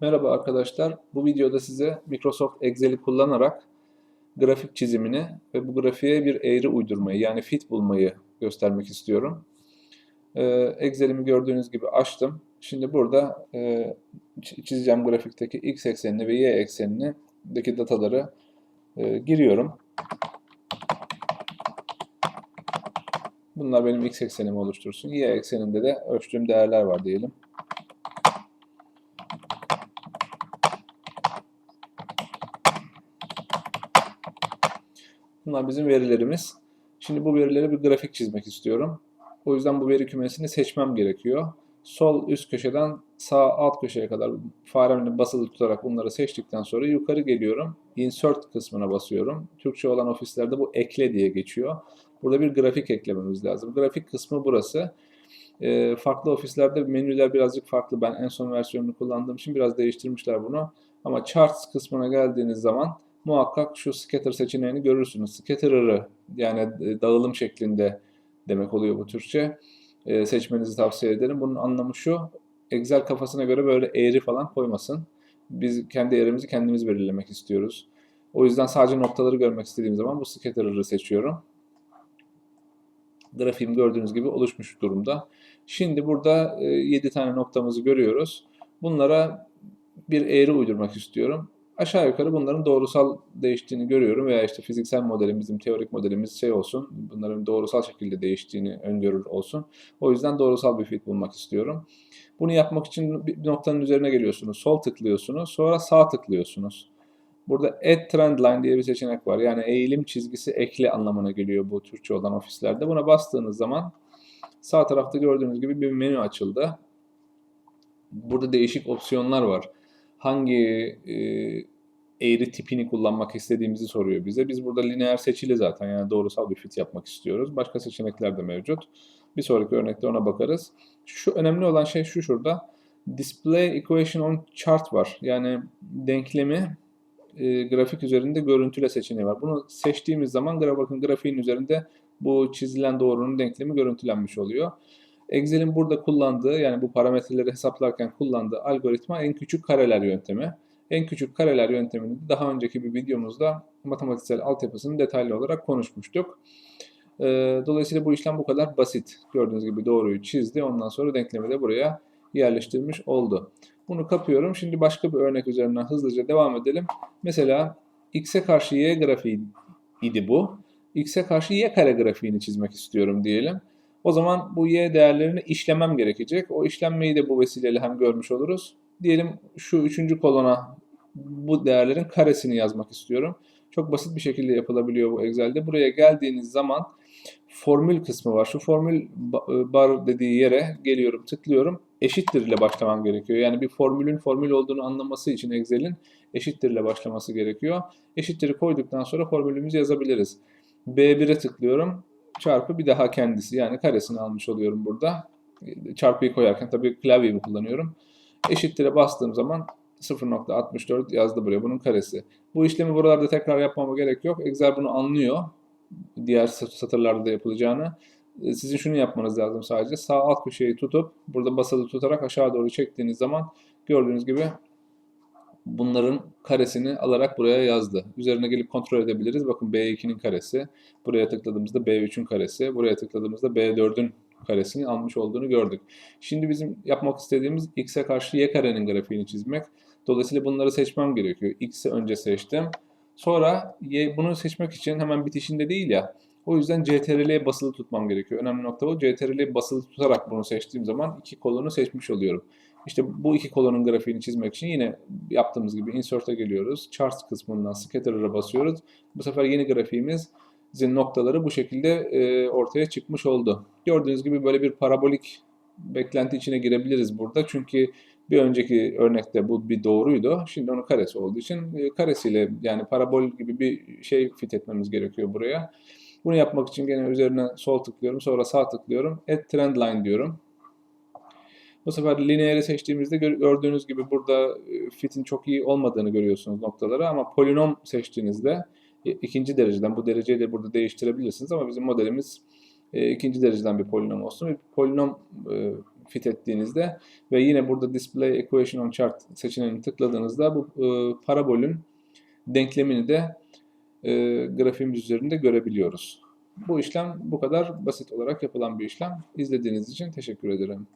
Merhaba arkadaşlar. Bu videoda size Microsoft Excel'i kullanarak grafik çizimini ve bu grafiğe bir eğri uydurmayı yani fit bulmayı göstermek istiyorum. Ee, Excel'imi gördüğünüz gibi açtım. Şimdi burada e, çizeceğim grafikteki x eksenini ve y eksenindeki dataları e, giriyorum. Bunlar benim x eksenimi oluştursun. Y ekseninde de ölçtüğüm değerler var diyelim. Bunlar bizim verilerimiz. Şimdi bu verileri bir grafik çizmek istiyorum. O yüzden bu veri kümesini seçmem gerekiyor. Sol üst köşeden sağ alt köşeye kadar faremle basılı tutarak bunları seçtikten sonra yukarı geliyorum. Insert kısmına basıyorum. Türkçe olan ofislerde bu ekle diye geçiyor. Burada bir grafik eklememiz lazım. Grafik kısmı burası. E, farklı ofislerde menüler birazcık farklı. Ben en son versiyonunu kullandığım için biraz değiştirmişler bunu. Ama charts kısmına geldiğiniz zaman muhakkak şu scatter seçeneğini görürsünüz. Scatter'ı yani e, dağılım şeklinde demek oluyor bu Türkçe. E, seçmenizi tavsiye ederim. Bunun anlamı şu. Excel kafasına göre böyle eğri falan koymasın. Biz kendi eğrimizi kendimiz belirlemek istiyoruz. O yüzden sadece noktaları görmek istediğim zaman bu scatter'ı seçiyorum. Grafiğim gördüğünüz gibi oluşmuş durumda. Şimdi burada 7 e, tane noktamızı görüyoruz. Bunlara bir eğri uydurmak istiyorum aşağı yukarı bunların doğrusal değiştiğini görüyorum veya işte fiziksel modelim, bizim teorik modelimiz şey olsun, bunların doğrusal şekilde değiştiğini öngörür olsun. O yüzden doğrusal bir fit bulmak istiyorum. Bunu yapmak için bir noktanın üzerine geliyorsunuz, sol tıklıyorsunuz, sonra sağ tıklıyorsunuz. Burada Add Trend Line diye bir seçenek var. Yani eğilim çizgisi ekle anlamına geliyor bu Türkçe olan ofislerde. Buna bastığınız zaman sağ tarafta gördüğünüz gibi bir menü açıldı. Burada değişik opsiyonlar var hangi e, eğri tipini kullanmak istediğimizi soruyor bize. Biz burada lineer seçili zaten yani doğrusal bir fit yapmak istiyoruz. Başka seçenekler de mevcut. Bir sonraki örnekte ona bakarız. Şu önemli olan şey şu şurada. Display equation on chart var. Yani denklemi e, grafik üzerinde görüntüle seçeneği var. Bunu seçtiğimiz zaman bakın grafiğin üzerinde bu çizilen doğrunun denklemi görüntülenmiş oluyor. Excel'in burada kullandığı yani bu parametreleri hesaplarken kullandığı algoritma en küçük kareler yöntemi. En küçük kareler yöntemini daha önceki bir videomuzda matematiksel altyapısını detaylı olarak konuşmuştuk. Ee, dolayısıyla bu işlem bu kadar basit. Gördüğünüz gibi doğruyu çizdi. Ondan sonra denklemi de buraya yerleştirmiş oldu. Bunu kapıyorum. Şimdi başka bir örnek üzerinden hızlıca devam edelim. Mesela x'e karşı y grafiği idi bu. x'e karşı y kare grafiğini çizmek istiyorum diyelim. O zaman bu y değerlerini işlemem gerekecek. O işlenmeyi de bu vesileyle hem görmüş oluruz. Diyelim şu üçüncü kolona bu değerlerin karesini yazmak istiyorum. Çok basit bir şekilde yapılabiliyor bu Excel'de. Buraya geldiğiniz zaman formül kısmı var. Şu formül bar dediği yere geliyorum, tıklıyorum. Eşittir ile başlamam gerekiyor. Yani bir formülün formül olduğunu anlaması için Excel'in eşittir ile başlaması gerekiyor. Eşittir'i koyduktan sonra formülümüzü yazabiliriz. B1'e tıklıyorum çarpı bir daha kendisi yani karesini almış oluyorum burada. Çarpıyı koyarken tabii klavyemi kullanıyorum. Eşittir'e bastığım zaman 0.64 yazdı buraya bunun karesi. Bu işlemi buralarda tekrar yapmama gerek yok. Excel bunu anlıyor. Diğer satırlarda da yapılacağını. Ee, sizin şunu yapmanız lazım sadece. Sağ alt köşeyi tutup burada basılı tutarak aşağı doğru çektiğiniz zaman gördüğünüz gibi bunların karesini alarak buraya yazdı. Üzerine gelip kontrol edebiliriz. Bakın B2'nin karesi. Buraya tıkladığımızda B3'ün karesi. Buraya tıkladığımızda B4'ün karesini almış olduğunu gördük. Şimdi bizim yapmak istediğimiz x'e karşı y karenin grafiğini çizmek. Dolayısıyla bunları seçmem gerekiyor. x'i önce seçtim. Sonra y, bunu seçmek için hemen bitişinde değil ya. O yüzden CTRL'ye basılı tutmam gerekiyor. Önemli nokta bu. CTRL'ye basılı tutarak bunu seçtiğim zaman iki kolonu seçmiş oluyorum. İşte bu iki kolonun grafiğini çizmek için yine yaptığımız gibi insert'e geliyoruz. Charts kısmından scatterer'a basıyoruz. Bu sefer yeni grafiğimizin noktaları bu şekilde e, ortaya çıkmış oldu. Gördüğünüz gibi böyle bir parabolik beklenti içine girebiliriz burada. Çünkü bir önceki örnekte bu bir doğruydu. Şimdi onun karesi olduğu için e, karesiyle yani parabol gibi bir şey fit etmemiz gerekiyor buraya. Bunu yapmak için gene üzerine sol tıklıyorum. Sonra sağ tıklıyorum. Add Trend Line diyorum. Bu sefer lineeri seçtiğimizde gördüğünüz gibi burada e, fitin çok iyi olmadığını görüyorsunuz noktaları ama polinom seçtiğinizde e, ikinci dereceden bu dereceyi de burada değiştirebilirsiniz ama bizim modelimiz e, ikinci dereceden bir polinom olsun. Bir polinom e, fit ettiğinizde ve yine burada display equation on chart seçeneğini tıkladığınızda bu parabolün denklemini de e, grafiğimiz üzerinde görebiliyoruz. Bu işlem bu kadar basit olarak yapılan bir işlem. İzlediğiniz için teşekkür ederim.